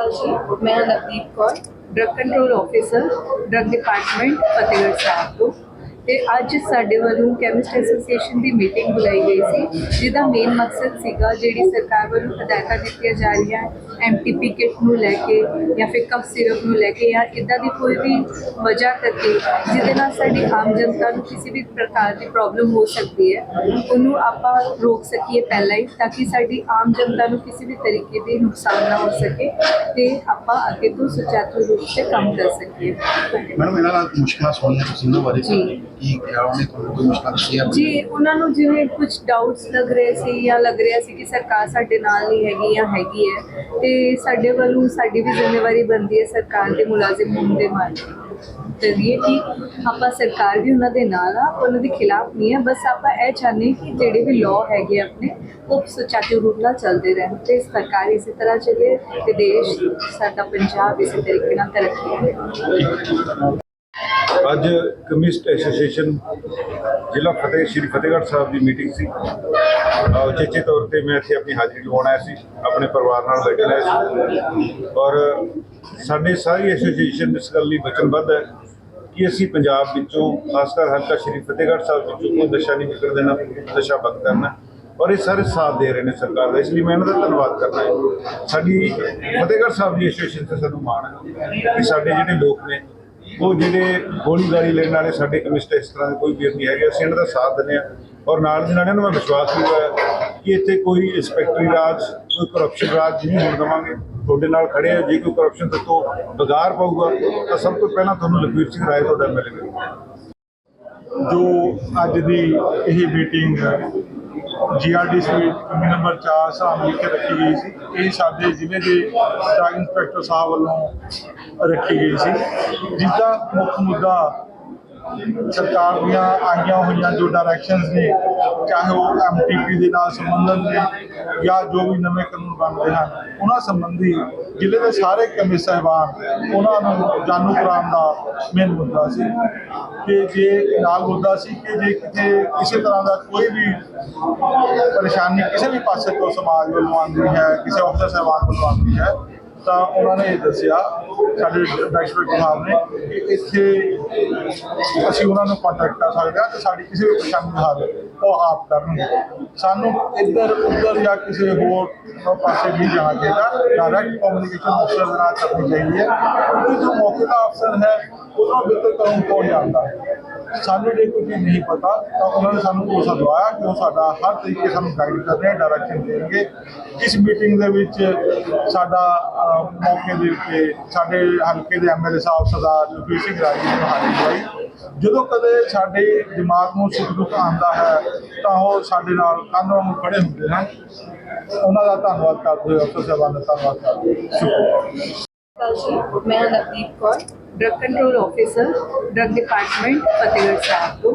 ਅਕਾਲ ਜੀ ਮੈਂ Navdeep Kaur drug control officer drug department Fatehgarh Sahib ਤੋਂ ਤੇ ਅੱਜ ਸਾਡੇ ਵੱਲੋਂ ਕੈਮਿਸਟ ਐਸੋਸੀਏਸ਼ਨ ਦੀ ਮੀਟਿੰਗ ਬੁਲਾਈ ਗਈ ਸੀ ਜਿਹਦਾ ਮੇਨ ਮਕਸਦ ਸੀਗਾ ਜਿਹੜੀ ਸਰਕਾਰ ਵੱਲੋਂ ਹਦਾਇਤਾਂ ਦਿੱਤੀਆਂ ਜਾ ਰਹੀਆਂ ਐਮਟੀਪੀ ਕਿਟ ਨੂੰ ਲੈ ਕੇ ਜਾਂ ਫਿਰ ਕਫ ਸਿਰਪ ਨੂੰ ਲੈ ਕੇ ਜਾਂ ਇਦਾਂ ਦੀ ਕੋਈ ਵੀ ਵਜ੍ਹਾ ਕਰਕੇ ਜਿਹਦੇ ਨਾਲ ਸਾਡੀ ਆਮ ਜਨਤਾ ਨੂੰ ਕਿਸੇ ਵੀ ਪ੍ਰਕਾਰ ਦੀ ਪ੍ਰੋਬਲਮ ਹੋ ਸਕਦੀ ਹੈ ਉਹਨੂੰ ਆਪਾਂ ਰੋਕ ਸਕੀਏ ਪਹਿਲਾਂ ਹੀ ਤਾਂ ਕਿ ਸਾਡੀ ਆਮ ਜਨਤਾ ਨੂੰ ਕਿਸੇ ਵੀ ਤਰੀਕੇ ਦੇ ਨੁਕਸਾਨ ਨਾ ਹੋ ਸਕੇ ਤੇ ਆਪਾਂ ਅੱਗੇ ਤੋਂ ਸੁਚਾਰੂ ਰੂਪ ਸੇ ਕੰਮ ਕਰ ਸਕੀਏ ਮੈਡਮ ਇਹਨਾਂ ਨਾਲ ਮੁਸ਼ਕਲਾਂ ਸੁਣੀਆਂ ਤੁਸੀਂ ਇਹਨਾਂ ਬਾਰੇ ਜੀ। ਕੀ ਕਿਹਾ, ਉਹਨੇ ਤੁਹਾਨੂੰ ਕੋਈ ਮੁਸ਼ਕਲ ਸ਼ੇਅਰ ਜੀ, ਉਹਨਾਂ ਨੂੰ ਜਿਵੇਂ ਕੁਝ ਡਾਊਟਸ ਲੱਗ ਰਹੇ ਸੀ ਜਾਂ ਲੱਗ ਰਿਹਾ ਸੀ ਕਿ ਸਰਕਾਰ ਸਾਡੇ ਨਾਲ ਨਹੀਂ ਹੈਗੀ ਜਾਂ ਹੈਗੀ ਹੈ, ਤੇ ਸਾਡੇ ਵੱਲੋਂ ਸਾਡੀ ਵੀ ਜ਼ਿੰਮੇਵਾਰੀ ਬਣਦੀ ਹੈ ਸਰਕਾਰ ਦੇ ਮੁਲਾਜ਼ਮ ਹੋਣ ਦੇ ਨਾਲ ਤੇ ਇਹ ਕਿ ਆਪਾਂ ਸਰਕਾਰ ਵੀ ਉਹਨਾਂ ਦੇ ਨਾਲ ਆ, ਉਹਨਾਂ ਦੇ ਖਿਲਾਫ ਨਹੀਂ ਹੈ ਬਸ ਆਪਾਂ ਇਹ ਚਾਹੁੰਦੇ ਹਾਂ ਕਿ ਜਿਹੜੇ ਵੀ ਲਾਅ ਹੈਗੇ ਆਪਣੇ, ਉਹ ਸੁਚਾਰੂ ਰੂਪ ਨਾਲ ਚੱਲਦੇ ਰਹਿਣ ਤੇ ਸਰਕਾਰ ਇਸੇ ਤਰ੍ਹਾਂ ਚੱਲੇ ਤੇ ਦੇਸ਼, ਸਾਡਾ ਪੰਜਾਬ ਇਸੇ ਤਰੀਕੇ ਨਾਲ ਤਰੱਕੀ ਕਰੇ। ਅੱਜ ਕਮਿਊਨਿਸਟ ਐਸੋਸੀਏਸ਼ਨ ਜ਼ਿਲ੍ਹਾ ਫਤਿਹ, ਸ਼੍ਰੀ ਫਤਿਹਗੜ੍ਹ ਸਾਹਿਬ ਦੀ ਮੀਟਿੰਗ ਸੀ। ਉਚੇਚੇ ਤੌਰ ਤੇ ਮੈਂ ਇੱਥੇ ਆਪਣੀ ਹਾਜ਼ਰੀ ਲਵਾਉਣ ਆਇਆ ਸੀ, ਆਪਣੇ ਪਰਿਵਾਰ ਨਾਲ ਬੈਠਣਾ ਸੀ। ਔਰ ਸਾਡੇ ਸਾਰੀ ਐਸੋਸੀਏਸ਼ਨ ਇਸ ਗੱਲ ਲਈ ਵਚਨਬੱਧ ਹੈ ਕਿ ਅਸੀਂ ਪੰਜਾਬ ਵਿੱਚੋਂ, ਖਾਸ ਕਰ ਹਲਕਾ ਸ਼੍ਰੀ ਫਤਿਹਗੜ੍ਹ ਸਾਹਿਬ ਵਿੱਚੋਂ ਕੋਈ ਨਸ਼ਾ ਨਹੀਂ ਵਿਕਣ ਦੇਣਾ, ਨਸ਼ਾ ਬੰਦ ਕਰਨਾ। ਔਰ ਇਹ ਸਾਰੇ ਸਾਥ ਦੇ ਰਹੇ ਨੇ ਸਰਕਾਰ ਦਾ, ਇਸ ਲਈ ਮੈਂ ਇਹਨਾਂ ਦਾ ਧੰਨਵਾਦ ਕਰਨਾ ਹੈ। ਸਾਡੀ ਫਤਿਹਗੜ੍ਹ ਸਾਹਿਬ ਦੀ ਐਸੋਸੀਏਸ਼ਨ ਤੇ ਸਾਨੂੰ ਮਾਣ ਹੈ ਕਿ ਸਾਡੇ ਜਿਹੜੇ ਲੋਕ ਨੇ ਉਹ ਜਿਹੜੇ ਗੋਲੀਬਾਰੀ ਲੈਣ ਵਾਲੇ ਸਾਡੇ ਕਮਿਸਟ ਇਸ ਤਰ੍ਹਾਂ ਦੇ ਕੋਈ ਵੀਰ ਨਹੀਂ ਹੈਗੇ, ਅਸੀਂ ਇਹਨਾਂ ਦਾ ਸਾਥ ਦਿੰਦੇ ਹਾਂ ਔਰ ਨਾਲ ਦੀ ਨਾਲ ਇਹਨਾਂ ਨੂੰ ਮੈਂ ਵਿਸ਼ਵਾਸ ਵੀ ਹੋਇਆ ਕਿ ਇੱਥੇ ਕੋਈ ਇੰਸਪੈਕਟਰੀ ਰਾਜ, ਕੋਈ ਕਰਪਸ਼ਨ ਰਾਜ ਨਹੀਂ ਹੋਣ ਦੇਵਾਂਗੇ। ਤੁਹਾਡੇ ਨਾਲ ਖੜੇ ਆ ਜੇ ਕੋਈ ਕਰਪਸ਼ਨ ਤੋਂ ਬਗਾਰ ਪਊਗਾ, ਤਾਂ ਸਭ ਤੋਂ ਪਹਿਲਾਂ ਤੁਹਾਨੂੰ ਲਖਵੀਰ ਸਿੰਘ ਰਾਏ ਤੁਹਾਡਾ ਮਿਲੇਗਾ। ਜੋ ਅੱਜ ਦੀ ਇਹ ਮੀਟਿੰਗ ਜੀਆਰਡੀ ਸਟੇਟ ਕਮੀ ਨੰਬਰ 4 ਸਾਹਮ ਕੇ ਰੱਖੀ ਗਈ ਸੀ, ਇਹ ਸਾਡੇ ਜ਼ਿਲ੍ਹੇ ਦੇ ਸਟਾਫ ਇੰਸਪੈਕਟਰ ਸਾਹਿਬ ਵੱਲੋਂ ਰੱਖੀ ਗਈ ਸੀ। ਜਿਸ ਦਾ ਮੁੱਖ ਮੁੱਦਾ ਸਰਕਾਰ ਦੀਆਂ ਆਈਆਂ ਹੋਈਆਂ ਜੋ ਡਾਇਰੈਕਸ਼ਨਸ ਨੇ, ਚਾਹੇ ਉਹ ਐਮਟੀਪੀ ਦੇ ਨਾਲ ਸੰਬੰਧਿਤ ਨੇ ਜਾਂ ਜੋ ਵੀ ਨਵੇਂ ਕਾਨੂੰਨ ਬਣਦੇ ਹਨ, ਉਹਨਾਂ ਸੰਬੰਧੀ ਜ਼ਿਲ੍ਹੇ ਦੇ ਸਾਰੇ ਕਮੇ ਸਾਹਿਬਾਨ ਉਹਨਾਂ ਨੂੰ ਜਾਣੂ ਕਰਾਉਣ ਦਾ ਮੇਨ ਮੁੱਦਾ ਸੀ ਕਿ ਜੇ ਨਾਲ ਮੁੱਦਾ ਸੀ ਕਿ ਜੇ ਕਿਤੇ ਕਿਸੇ ਤਰ੍ਹਾਂ ਦਾ ਕੋਈ ਵੀ ਪਰੇਸ਼ਾਨੀ ਕਿਸੇ ਵੀ ਪਾਸੇ ਤੋਂ ਸਮਾਜ ਵੱਲੋਂ ਆਉਂਦੀ ਹੈ, ਕਿਸੇ ਅਫਸਰ ਸਾਹਿਬਾਨ ਵੱਲੋਂ ਆਉਂਦੀ ਹੈ ਤਾਂ ਉਹਨਾਂ ਨੇ ਇਹ ਦੱਸਿਆ, ਸਾਡੇ ਡਾਇਰੈਕਟਰ ਸਾਹਿਬ ਨੇ, ਕਿ ਇੱਥੇ ਅਸੀਂ ਉਹਨਾਂ ਨੂੰ ਕੰਟੈਕਟ ਕਰ ਸਕਦੇ ਹਾਂ ਤੇ ਸਾਡੀ ਕਿਸੇ ਵੀ ਪਰੇਸ਼ਾਨੀ ਦਾ ਹੱਲ ਉਹ ਆਪ ਕਰਨਗੇ। ਸਾਨੂੰ ਇੱਧਰ ਉੱਧਰ ਜਾਂ ਕਿਸੇ ਹੋਰ ਪਾਸੇ ਨਹੀਂ ਜਾਣਾ ਚਾਹੀਦਾ। ਡਾਇਰੈਕਟ ਕਮਿਊਨੀਕੇਸ਼ਨ ਅਫਸਰ ਦੇ ਨਾਲ ਕਰਨੀ ਚਾਹੀਦੀ ਹੈ। ਕਿਉਂਕਿ ਜੋ ਮੌਕੇ ਦਾ ਅਫਸਰ ਹੈ ਉਹਨੂੰ ਬਿਹਤਰ ਕਰਨ ਕੌਣ ਜਾਂਦਾ ਸਾਨੂੰ ਜੇ ਕੁਝ ਨਹੀਂ ਪਤਾ, ਤਾਂ ਉਹਨਾਂ ਨੇ ਸਾਨੂੰ ਭਰੋਸਾ ਦਵਾਇਆ ਕਿ ਉਹ ਸਾਡਾ ਹਰ ਤਰੀਕੇ ਸਾਨੂੰ ਗਾਈਡ ਕਰ ਰਹੇ ਡਾਇਰੈਕਸ਼ਨ ਦੇਣਗੇ। ਇਸ ਮੀਟਿੰਗ ਦੇ ਵਿੱਚ ਸਾਡਾ ਮੌਕੇ ਦੇ ਉੱਤੇ ਸਾਡੇ ਹਲਕੇ ਦੇ ਐਮਐਲਏ ਸਾਹਿਬ ਸਰਦਾਰ ਲਖਵੀਰ ਸਿੰਘ ਰਾਜੀ ਨੇ ਹਾਜ਼ਰੀ ਦਵਾਈ। ਜਦੋਂ ਕਦੇ ਸਾਡੇ ਦਿਮਾਗ ਨੂੰ ਸੁੱਖ ਦੁੱਖ ਆਉਂਦਾ ਹੈ, ਤਾਂ ਉਹ ਸਾਡੇ ਨਾਲ ਕੰਧ ਵਾਂਗ ਖੜੇ ਹੁੰਦੇ ਹਨ। ਉਹਨਾਂ ਦਾ ਧੰਨਵਾਦ ਕਰਦੇ ਹੋਏ ਅਫਸਰ ਸਾਹਿਬਾਨ ਦਾ ਧੰਨਵਾਦ ਕਰਦੇ ਹੋਏ ਸ਼ੁਕਰੀਆ। ਅਕਾਲ ਜੀ ਮੈਂ Navdeep Kaur drug control officer drug department Fatehgarh Sahib ਤੋਂ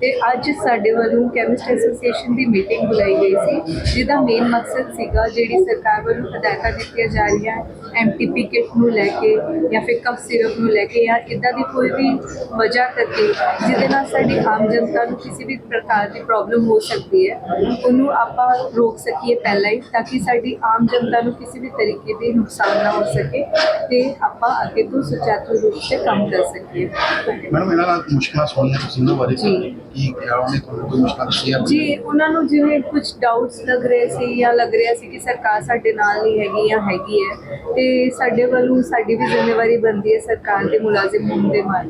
ਤੇ ਅੱਜ ਸਾਡੇ ਵੱਲੋਂ ਕੈਮਿਸਟ ਐਸੋਸੀਏਸ਼ਨ ਦੀ ਮੀਟਿੰਗ ਬੁਲਾਈ ਗਈ ਸੀ ਜਿਹਦਾ ਮੇਨ ਮਕਸਦ ਸੀਗਾ ਜਿਹੜੀ ਸਰਕਾਰ ਵੱਲੋਂ ਹਦਾਇਤਾਂ ਦਿੱਤੀਆਂ ਜਾ ਰਹੀਆਂ ਐਮਟੀਪੀ ਕਿਟ ਨੂੰ ਲੈ ਕੇ ਜਾਂ ਫਿਰ ਕਫ ਸਿਰਪ ਨੂੰ ਲੈ ਕੇ ਜਾਂ ਇਦਾਂ ਦੀ ਕੋਈ ਵੀ ਵਜ੍ਹਾ ਕਰਕੇ ਜਿਹਦੇ ਨਾਲ ਸਾਡੀ ਆਮ ਜਨਤਾ ਨੂੰ ਕਿਸੇ ਵੀ ਪ੍ਰਕਾਰ ਦੀ ਪ੍ਰੋਬਲਮ ਹੋ ਸਕਦੀ ਹੈ ਉਹਨੂੰ ਆਪਾਂ ਰੋਕ ਸਕੀਏ ਪਹਿਲਾਂ ਹੀ ਤਾਂ ਕਿ ਸਾਡੀ ਆਮ ਜਨਤਾ ਨੂੰ ਕਿਸੇ ਵੀ ਤਰੀਕੇ ਦੇ ਨੁਕਸਾਨ ਨਾ ਹੋ ਸਕੇ ਤੇ ਆਪਾਂ ਅੱਗੇ ਤੋਂ ਸੁਚਾਰੂ ਰੂਪ ਸੇ ਕੰਮ ਕਰ ਸਕੀਏ ਮੈਡਮ ਇਹਨਾਂ ਨਾਲ ਮੁਸ਼ਕਲਾਂ ਸੁਣੀਆਂ ਤੁਸੀਂ ਇਹਨਾਂ ਬਾਰੇ ਜੀ। ਕੀ ਕਿਹਾ ਉਹਨੇ ਤੁਹਾਨੂੰ ਕੋਈ ਮੁਸ਼ਕਲ ਸ਼ੇਅਰ ਜੀ, ਉਹਨਾਂ ਨੂੰ ਜਿਵੇਂ ਕੁਝ ਡਾਊਟਸ ਲੱਗ ਰਹੇ ਸੀ ਜਾਂ ਲੱਗ ਰਿਹਾ ਸੀ ਕਿ ਸਰਕਾਰ ਸਾਡੇ ਨਾਲ ਨਹੀਂ ਹੈਗੀ ਜਾਂ ਹੈਗੀ ਹੈ, ਤੇ ਸਾਡੇ ਵੱਲੋਂ ਸਾਡੀ ਵੀ ਜ਼ਿੰਮੇਵਾਰੀ ਬਣਦੀ ਹੈ ਸਰਕਾਰ ਦੇ ਮੁਲਾਜ਼ਮ ਹੋਣ ਦੇ ਨਾਲ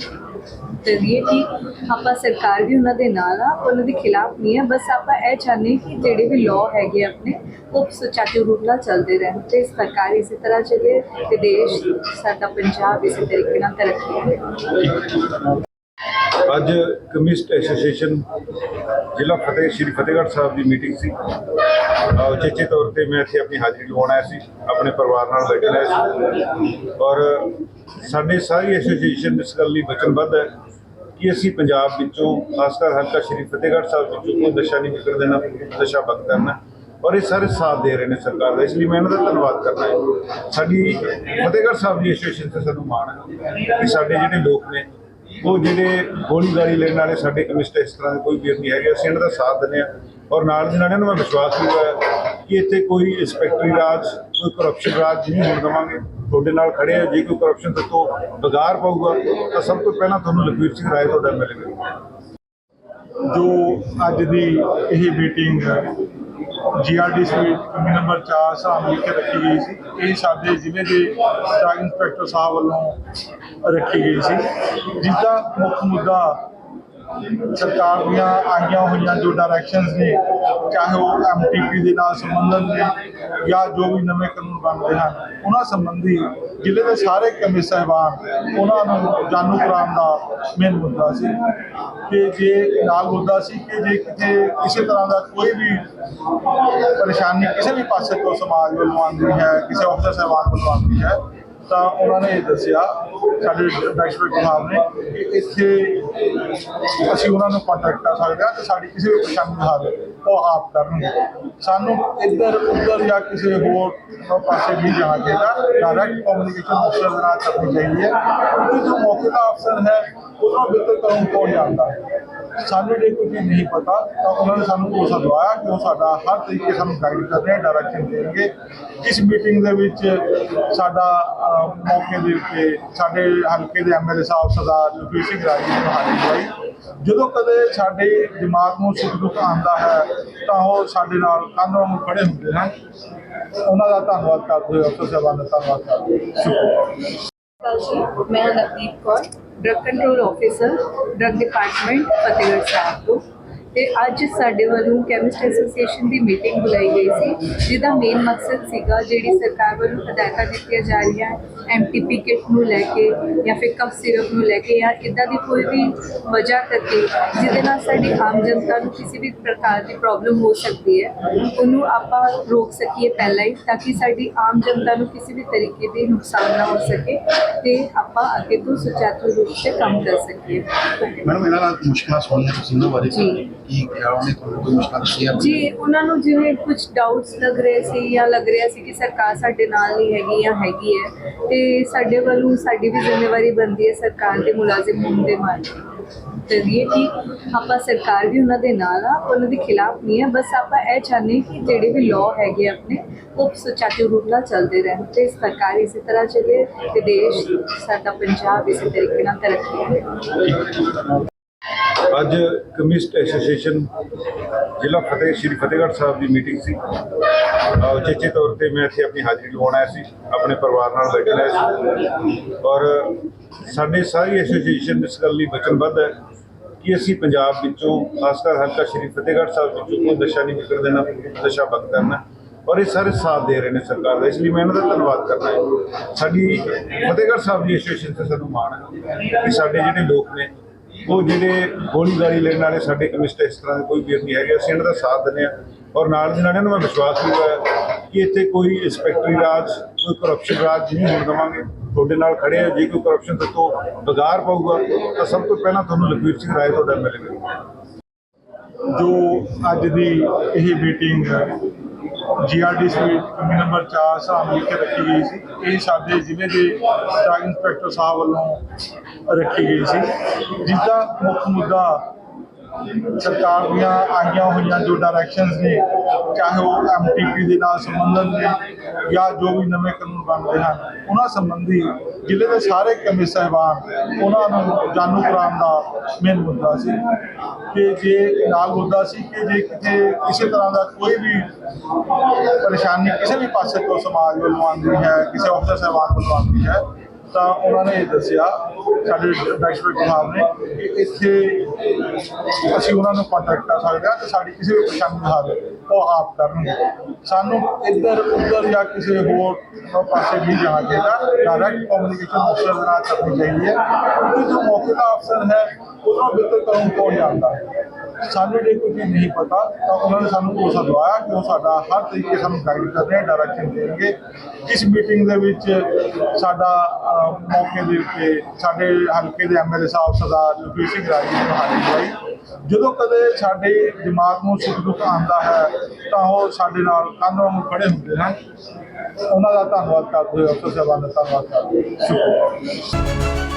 ਤੇ ਇਹ ਕਿ ਆਪਾਂ ਸਰਕਾਰ ਵੀ ਉਹਨਾਂ ਦੇ ਨਾਲ ਆ, ਉਹਨਾਂ ਦੇ ਖਿਲਾਫ ਨਹੀਂ ਹੈ ਬਸ ਆਪਾਂ ਇਹ ਚਾਹੁੰਦੇ ਹਾਂ ਕਿ ਜਿਹੜੇ ਵੀ ਲਾਅ ਹੈਗੇ ਆਪਣੇ, ਉਹ ਸੁਚਾਰੂ ਰੂਪ ਨਾਲ ਚੱਲਦੇ ਰਹਿਣ ਤੇ ਸਰਕਾਰ ਇਸੇ ਤਰ੍ਹਾਂ ਚੱਲੇ ਤੇ ਦੇਸ਼, ਸਾਡਾ ਪੰਜਾਬ ਇਸੇ ਤਰੀਕੇ ਨਾਲ ਤਰੱਕੀ ਕਰੇ। ਅੱਜ ਕਮਿਊਨਿਸਟ ਐਸੋਸੀਏਸ਼ਨ ਜ਼ਿਲ੍ਹਾ ਫਤਿਹ, ਸ਼੍ਰੀ ਫਤਿਹਗੜ੍ਹ ਸਾਹਿਬ ਦੀ ਮੀਟਿੰਗ ਸੀ। ਉਚੇਚੇ ਤੌਰ ਤੇ ਮੈਂ ਇੱਥੇ ਆਪਣੀ ਹਾਜ਼ਰੀ ਲਵਾਉਣ ਆਇਆ ਸੀ, ਆਪਣੇ ਪਰਿਵਾਰ ਨਾਲ ਬੈਠਣਾ ਸੀ। ਔਰ ਸਾਡੇ ਸਾਰੀ ਐਸੋਸੀਏਸ਼ਨ ਇਸ ਗੱਲ ਲਈ ਵਚਨਬੱਧ ਹੈ ਕਿ ਅਸੀਂ ਪੰਜਾਬ ਵਿੱਚੋਂ, ਖਾਸ ਕਰ ਹਲਕਾ ਸ਼੍ਰੀ ਫਤਿਹਗੜ੍ਹ ਸਾਹਿਬ ਵਿੱਚੋਂ ਕੋਈ ਨਸ਼ਾ ਨਹੀਂ ਵਿਕਣ ਦੇਣਾ, ਨਸ਼ਾ ਬੰਦ ਕਰਨਾ। ਔਰ ਇਹ ਸਾਰੇ ਸਾਥ ਦੇ ਰਹੇ ਨੇ ਸਰਕਾਰ ਦਾ, ਇਸ ਲਈ ਮੈਂ ਇਹਨਾਂ ਦਾ ਧੰਨਵਾਦ ਕਰਨਾ ਹੈ। ਸਾਡੀ ਫਤਿਹਗੜ੍ਹ ਸਾਹਿਬ ਦੀ ਐਸੋਸੀਏਸ਼ਨ ਤੇ ਸਾਨੂੰ ਮਾਣ ਹੈ ਕਿ ਸਾਡੇ ਜਿਹੜੇ ਲੋਕ ਨੇ ਉਹ ਜਿਹੜੇ ਗੋਲੀਬਾਰੀ ਲੈਣ ਵਾਲੇ ਸਾਡੇ ਕਮਿਸਟ ਇਸ ਤਰ੍ਹਾਂ ਦੇ ਕੋਈ ਵੀਰ ਨਹੀਂ ਹੈਗੇ, ਅਸੀਂ ਇਹਨਾਂ ਦਾ ਸਾਥ ਦਿੰਦੇ ਹਾਂ ਔਰ ਨਾਲ ਦੀ ਨਾਲ ਇਹਨਾਂ ਨੂੰ ਮੈਂ ਵਿਸ਼ਵਾਸ ਵੀ ਹੋਇਆ ਕਿ ਇੱਥੇ ਕੋਈ ਇੰਸਪੈਕਟਰੀ ਰਾਜ, ਕੋਈ ਕਰਪਸ਼ਨ ਰਾਜ ਨਹੀਂ ਹੋਣ ਦੇਵਾਂਗੇ। ਤੁਹਾਡੇ ਨਾਲ ਖੜੇ ਆ ਜੇ ਕੋਈ ਕਰਪਸ਼ਨ ਤੋਂ ਬਗਾਰ ਪਊਗਾ, ਤਾਂ ਸਭ ਤੋਂ ਪਹਿਲਾਂ ਤੁਹਾਨੂੰ ਲਖਵੀਰ ਸਿੰਘ ਰਾਏ ਤੁਹਾਡਾ ਮਿਲੇਗਾ। ਜੋ ਅੱਜ ਦੀ ਇਹ ਮੀਟਿੰਗ ਜੀਆਰਡੀ ਸਟੇਟ ਕਮੀ ਨੰਬਰ 4 ਸਾਹਮਣੇ ਕੇ ਰੱਖੀ ਗਈ ਸੀ। ਇਹ ਸਾਡੇ ਜ਼ਿਲ੍ਹੇ ਦੇ ਸਟਾਫ ਇੰਸਪੈਕਟਰ ਸਾਹਿਬ ਵੱਲੋਂ ਰੱਖੀ ਗਈ ਸੀ। ਜਿਸ ਦਾ ਮੁੱਖ ਮੁੱਦਾ ਸਰਕਾਰ ਦੀਆਂ ਆਈਆਂ ਹੋਈਆਂ ਜੋ ਡਾਇਰੈਕਸ਼ਨਸ ਨੇ, ਚਾਹੇ ਉਹ ਐਮਟੀਪੀ ਦੇ ਨਾਲ ਸੰਬੰਧਿਤ ਨੇ ਜਾਂ ਜੋ ਵੀ ਨਵੇਂ ਕਾਨੂੰਨ ਬਣਦੇ ਹਨ, ਉਹਨਾਂ ਸੰਬੰਧੀ ਜ਼ਿਲ੍ਹੇ ਦੇ ਸਾਰੇ ਕਮੇ ਸਾਹਿਬਾਨ ਉਹਨਾਂ ਨੂੰ ਜਾਣੂ ਕਰਾਉਣ ਦਾ ਮੇਨ ਮੁੱਦਾ ਸੀ ਕਿ ਜੇ ਨਾਲ ਮੁੱਦਾ ਸੀ ਕਿ ਜੇ ਕਿਤੇ ਕਿਸੇ ਤਰ੍ਹਾਂ ਦਾ ਕੋਈ ਵੀ ਪਰੇਸ਼ਾਨੀ ਕਿਸੇ ਵੀ ਪਾਸੇ ਤੋਂ ਸਮਾਜ ਵੱਲੋਂ ਆਉਂਦੀ ਹੈ, ਕਿਸੇ ਅਫਸਰ ਸਾਹਿਬਾਨ ਵੱਲੋਂ ਆਉਂਦੀ ਹੈ ਤਾਂ ਉਹਨਾਂ ਨੇ ਇਹ ਦੱਸਿਆ, ਸਾਡੇ ਡਾਇਰੈਕਟਰ ਸਾਹਿਬ ਨੇ, ਕਿ ਇੱਥੇ ਅਸੀਂ ਉਹਨਾਂ ਨੂੰ ਕੰਟੈਕਟ ਕਰ ਸਕਦੇ ਹਾਂ ਤੇ ਸਾਡੀ ਕਿਸੇ ਵੀ ਪਰੇਸ਼ਾਨੀ ਦਾ ਹੱਲ ਉਹ ਆਪ ਕਰਨਗੇ। ਸਾਨੂੰ ਇੱਧਰ, ਉੱਧਰ ਜਾਂ ਕਿਸੇ ਹੋਰ ਪਾਸੇ ਨਹੀਂ ਜਾਣਾ ਚਾਹੀਦਾ ਡਾਇਰੈਕਟ ਕਮਿਊਨੀਕੇਸ਼ਨ ਅਫਸਰ ਦੇ ਨਾਲ ਕਰਨੀ ਚਾਹੀਦੀ ਹੈ। ਕਿਉਂਕਿ ਜੋ ਮੌਕੇ ਦਾ ਅਫਸਰ ਹੈ, ਉਹਨੂੰ ਬਿਹਤਰ ਕਾਨੂੰਨ ਕੌਣ ਜਾਣਦਾ ਹੈ। ਸਾਨੂੰ ਜੇ ਕੁਝ ਨਹੀਂ ਪਤਾ, ਤਾਂ ਉਹਨਾਂ ਨੇ ਸਾਨੂੰ ਭਰੋਸਾ ਦਵਾਇਆ ਕਿ ਉਹ ਸਾਡਾ ਹਰ ਤਰੀਕੇ ਸਾਨੂੰ ਗਾਈਡ ਕਰ ਰਹੇ ਡਾਇਰੈਕਸ਼ਨ ਦੇਣਗੇ ਇਸ ਮੀਟਿੰਗ ਦੇ ਵਿੱਚ ਸਾਡਾ ਮੌਕੇ ਦੇ ਉੱਤੇ ਸਾਡੇ ਹਲਕੇ ਦੇ ਐਮਐਲਏ ਸਾਹਿਬ ਸਰਦਾਰ ਲਖਵੀਰ ਸਿੰਘ ਰਾਜੀ ਨੇ ਹਾਜ਼ਰੀ ਦਵਾਈ ਜਦੋਂ ਕਦੇ ਸਾਡੇ ਦਿਮਾਗ ਨੂੰ ਸੁੱਖ ਦੁੱਖ ਆਉਂਦਾ ਹੈ, ਤਾਂ ਉਹ ਸਾਡੇ ਨਾਲ ਕੰਨ ਵਾਂਗ ਖੜੇ ਹੁੰਦੇ ਹਨ। ਉਹਨਾਂ ਦਾ ਧੰਨਵਾਦ ਕਰਦੇ ਹੋਏ ਅਫਸਰ ਸਾਹਿਬਾਨ ਦਾ ਧੰਨਵਾਦ ਕਰਦੇ ਸ਼ੁਕਰੀਆ। ਮੈਂ Navdeep Kaur, drug control officer, drug department, Fatehgarh Sahib ਤੋਂ। ਤੇ ਅੱਜ ਸਾਡੇ ਵੱਲੋਂ ਕੈਮਿਸਟ ਐਸੋਸੀਏਸ਼ਨ ਦੀ ਮੀਟਿੰਗ ਬੁਲਾਈ ਗਈ ਸੀ ਜਿਹਦਾ ਮੇਨ ਮਕਸਦ ਸੀਗਾ ਜਿਹੜੀ ਸਰਕਾਰ ਵੱਲੋਂ ਹਦਾਇਤਾਂ ਦਿੱਤੀਆਂ ਜਾ ਰਹੀਆਂ ਐਮਟੀਪੀ ਕਿਟ ਨੂੰ ਲੈ ਕੇ ਜਾਂ ਫਿਰ ਕਫ ਸਿਰਪ ਨੂੰ ਲੈ ਕੇ ਜਾਂ ਇਦਾਂ ਦੀ ਕੋਈ ਵੀ ਵਜ੍ਹਾ ਕਰਕੇ ਜਿਹਦੇ ਨਾਲ ਸਾਡੀ ਆਮ ਜਨਤਾ ਨੂੰ ਕਿਸੇ ਵੀ ਪ੍ਰਕਾਰ ਦੀ ਪ੍ਰੋਬਲਮ ਹੋ ਸਕਦੀ ਹੈ ਉਹਨੂੰ ਆਪਾਂ ਰੋਕ ਸਕੀਏ ਪਹਿਲਾਂ ਹੀ ਤਾਂ ਕਿ ਸਾਡੀ ਆਮ ਜਨਤਾ ਨੂੰ ਕਿਸੇ ਵੀ ਤਰੀਕੇ ਦੇ ਨੁਕਸਾਨ ਨਾ ਹੋ ਸਕੇ ਤੇ ਆਪਾਂ ਅੱਗੇ ਤੋਂ ਸੁਚਾਰੂ ਰੂਪ ਤੇ ਕੰਮ ਕਰ ਸਕੀਏ ਮੈਡਮ ਇਹਨਾਂ ਨਾਲ ਮੁਸ਼ਕਲਾਂ ਸੁਣੀਆਂ ਤੁਸੀਂ ਇਹਨਾਂ ਬਾਰੇ ਜੀ। ਕੀ ਕਿਹਾ ਉਹਨੇ, ਤੁਹਾਨੂੰ ਕੋਈ ਮੁਸ਼ਕਲਾਂ ਦੱਸੀਆਂ ਜੀ ਉਹਨਾਂ ਨੂੰ ਜਿਵੇਂ ਕੁਝ ਡਾਊਟਸ ਲੱਗ ਰਹੇ ਸੀ ਜਾਂ ਲੱਗ ਰਿਹਾ ਸੀ ਕਿ ਸਰਕਾਰ ਸਾਡੇ ਨਾਲ ਨਹੀਂ ਹੈਗੀ ਜਾਂ ਹੈਗੀ ਹੈ, ਤੇ ਸਾਡੇ ਵੱਲੋਂ ਸਾਡੀ ਵੀ ਜ਼ਿੰਮੇਵਾਰੀ ਬਣਦੀ ਹੈ ਸਰਕਾਰ ਦੇ ਮੁਲਾਜ਼ਮ ਹੋਣ ਦੇ ਨਾਲ ਕਰੀਏ ਕਿ? ਆਪਾਂ ਸਰਕਾਰ ਵੀ ਉਹਨਾਂ ਦੇ ਨਾਲ ਆ, ਉਹਨਾਂ ਦੇ ਖਿਲਾਫ ਨਹੀਂ ਹੈ, ਬਸ ਆਪਾਂ ਇਹ ਚਾਹੁੰਦੇ ਹਾਂ ਕਿ ਜਿਹੜੇ ਵੀ ਲਾਅ ਹੈਗੇ ਆਪਣੇ, ਉਹ ਸੁਚਾਰੂ ਰੂਪ ਨਾਲ ਚੱਲਦੇ ਰਹਿਣ ਤੇ ਸਰਕਾਰ ਇਸੇ ਤਰ੍ਹਾਂ ਚੱਲੇ ਤੇ ਦੇਸ਼, ਸਾਡਾ ਪੰਜਾਬ ਇਸੇ ਤਰੀਕੇ ਨਾਲ ਤਰੱਕੀ ਕਰੇ। ਅੱਜ ਕਮਿਸਟ ਐਸੋਸੀਏਸ਼ਨ ਜ਼ਿਲ੍ਹਾ ਫਤਿਹ, ਸ਼੍ਰੀ ਫਤਿਹਗੜ੍ਹ ਸਾਹਿਬ ਦੀ ਮੀਟਿੰਗ ਸੀ। ਉਚੇਚੇ ਤੌਰ ਤੇ ਮੈਂ ਇੱਥੇ ਆਪਣੀ ਹਾਜ਼ਰੀ ਲਵਾਉਣ ਆਇਆ ਸੀ, ਆਪਣੇ ਪਰਿਵਾਰ ਨਾਲ ਬੈਠਣਾ ਸੀ। ਔਰ ਸਾਡੇ ਸਾਰੀ ਐਸੋਸੀਏਸ਼ਨ ਇਸ ਗੱਲ ਲਈ ਵਚਨਬੱਧ ਹੈ ਕਿ ਅਸੀਂ ਪੰਜਾਬ ਵਿੱਚੋਂ, ਖਾਸ ਕਰ ਹਲਕਾ ਸ਼੍ਰੀ ਫਤਿਹਗੜ੍ਹ ਸਾਹਿਬ ਵਿੱਚੋਂ ਕੋਈ ਨਸ਼ਾ ਨਹੀਂ ਵਿਕਣ ਦੇਣਾ, ਨਸ਼ਾ ਬੰਦ ਕਰਨਾ। ਔਰ ਇਹ ਸਾਰੇ ਸਾਥ ਦੇ ਰਹੇ ਨੇ ਸਰਕਾਰ ਦਾ, ਇਸ ਲਈ ਮੈਂ ਇਹਨਾਂ ਦਾ ਧੰਨਵਾਦ ਕਰਨਾ ਹੈ। ਸਾਡੀ ਫਤਿਹਗੜ੍ਹ ਸਾਹਿਬ ਦੀ ਐਸੋਸੀਏਸ਼ਨ ਤੇ ਸਾਨੂੰ ਮਾਣ ਹੈ ਕਿ ਸਾਡੇ ਜਿਹੜੇ ਲੋਕ ਨੇ ਉਹ ਜਿਹੜੇ ਗੋਲੀਬਾਰੀ ਲੈਣ ਵਾਲੇ ਸਾਡੇ ਕਮਿਸਟ ਇਸ ਤਰ੍ਹਾਂ ਦੇ ਕੋਈ ਵੀਰ ਨਹੀਂ ਹੈਗੇ, ਅਸੀਂ ਇਹਨਾਂ ਦਾ ਸਾਥ ਦਿੰਦੇ ਹਾਂ ਔਰ ਨਾਲ ਦੀ ਨਾਲ ਇਹਨਾਂ ਨੂੰ ਮੈਂ ਵਿਸ਼ਵਾਸ ਵੀ ਹੋਇਆ ਕਿ ਇੱਥੇ ਕੋਈ ਇੰਸਪੈਕਟਰੀ ਰਾਜ, ਕੋਈ ਕਰਪਸ਼ਨ ਰਾਜ ਨਹੀਂ ਹੋਣ ਦੇਵਾਂਗੇ। ਤੁਹਾਡੇ ਨਾਲ ਖੜੇ ਆ, ਜੇ ਕੋਈ ਕਰਪਸ਼ਨ ਤੋਂ ਬਗਾਰ ਪਊਗਾ, ਤਾਂ ਸਭ ਤੋਂ ਪਹਿਲਾਂ ਤੁਹਾਨੂੰ ਲਖਵੀਰ ਸਿੰਘ ਰਾਏ ਤੁਹਾਡਾ ਮਿਲੇਗਾ। ਜੋ ਅੱਜ ਦੀ ਇਹ ਮੀਟਿੰਗ ਜੀਆਰਡੀ ਸਟੇਟ ਕਮੀ ਨੰਬਰ 4 ਸਾਹਮਣੇ ਕੇ ਰੱਖੀ ਗਈ ਸੀ। ਇਹ ਸਾਡੇ ਜ਼ਿਲ੍ਹੇ ਦੇ ਸਟਾਫ ਇੰਸਪੈਕਟਰ ਸਾਹਿਬ ਵੱਲੋਂ ਰੱਖੀ ਗਈ ਸੀ। ਜਿਸ ਦਾ ਮੁੱਖ ਮੁੱਦਾ ਸਰਕਾਰ ਦੀਆਂ ਆਈਆਂ ਹੋਈਆਂ ਜੋ ਡਾਇਰੈਕਸ਼ਨਸ ਨੇ, ਚਾਹੇ ਉਹ ਐਮਟੀਪੀ ਦੇ ਨਾਲ ਸੰਬੰਧਿਤ ਨੇ ਜਾਂ ਜੋ ਵੀ ਨਵੇਂ ਕਾਨੂੰਨ ਬਣਦੇ ਹਨ, ਉਹਨਾਂ ਸੰਬੰਧੀ ਜ਼ਿਲ੍ਹੇ ਦੇ ਸਾਰੇ ਕਮੇ ਸਾਹਿਬਾਨ, ਉਹਨਾਂ ਨੂੰ ਜਾਣੂ ਕਰਾਉਣ ਦਾ ਮੇਨ ਮੁੱਦਾ ਸੀ ਕਿ ਜੇ ਨਾਲ ਮੁੱਦਾ ਸੀ ਕਿ ਜੇ ਕਿਤੇ ਕਿਸੇ ਤਰ੍ਹਾਂ ਦਾ ਕੋਈ ਵੀ ਪਰੇਸ਼ਾਨੀ ਕਿਸੇ ਵੀ ਪਾਸੇ ਤੋਂ ਸਮਾਜ ਵੱਲੋਂ ਆਉਂਦੀ ਹੈ, ਕਿਸੇ ਅਫਸਰ ਸਾਹਿਬਾਨ ਵੱਲੋਂ ਆਉਂਦੀ ਹੈ ਤਾਂ ਉਹਨਾਂ ਨੇ ਇਹ ਦੱਸਿਆ, ਸਾਡੇ ਡਾਇਰੈਕਟਰ ਸਾਹਿਬ ਨੇ, ਕਿ ਇੱਥੇ ਅਸੀਂ ਉਹਨਾਂ ਨੂੰ ਕੰਟੈਕਟ ਕਰ ਸਕਦੇ ਹਾਂ ਤੇ ਸਾਡੀ ਕਿਸੇ ਵੀ ਪਰੇਸ਼ਾਨੀ ਦਾ ਹੱਲ ਉਹ ਆਪ ਕਰਨਗੇ। ਸਾਨੂੰ ਇੱਧਰ ਉੱਧਰ ਜਾਂ ਕਿਸੇ ਹੋਰ ਪਾਸੇ ਵੀ ਜਾਣਾ ਚਾਹੀਦਾ। ਡਾਇਰੈਕਟ ਕਮਿਊਨੀਕੇਸ਼ਨ ਅਫਸਰ ਦੇ ਨਾਲ ਕਰਨੀ ਚਾਹੀਦੀ ਹੈ। ਕਿਉਂਕਿ ਜੋ ਮੌਕੇ ਦਾ ਅਫਸਰ ਹੈ ਉਹਨੂੰ ਬਿਹਤਰ ਕਾਨੂੰਨ ਕੌਣ ਜਾਣਦਾ? ਸਾਨੂੰ ਜੇ ਕੁਝ ਨਹੀਂ ਪਤਾ, ਤਾਂ ਉਹਨਾਂ ਨੇ ਸਾਨੂੰ ਭਰੋਸਾ ਦਵਾਇਆ ਕਿ ਉਹ ਸਾਡਾ ਹਰ ਤਰੀਕੇ ਸਾਨੂੰ ਗਾਈਡ ਕਰ ਰਹੇ ਡਾਇਰੈਕਸ਼ਨ ਦੇਣਗੇ। ਇਸ ਮੀਟਿੰਗ ਦੇ ਵਿੱਚ ਸਾਡਾ ਮੌਕੇ ਦੇ ਉੱਤੇ ਸਾਡੇ ਹਲਕੇ ਦੇ ਐਮਐਲਏ ਸਾਹਿਬ ਸਰਦਾਰ ਲਖਵੀਰ ਸਿੰਘ ਰਾਜੀ ਨੇ ਹਾਜ਼ਰੀ ਦਵਾਈ। ਜਦੋਂ ਕਦੇ ਸਾਡੇ ਦਿਮਾਗ ਨੂੰ ਸੁੱਖ ਦੁੱਖ ਆਉਂਦਾ ਹੈ, ਤਾਂ ਉਹ ਸਾਡੇ ਨਾਲ ਕੰਨ ਵਾਂਗ ਖੜੇ ਹੁੰਦੇ ਹਨ। ਉਹਨਾਂ ਦਾ ਧੰਨਵਾਦ ਕਰਦੇ ਹੋਏ ਅਫਸਰ ਸਾਹਿਬਾਨ ਦਾ ਧੰਨਵਾਦ ਕਰਦੇ ਹੋਏ ਸ਼ੁਕਰੀਆ।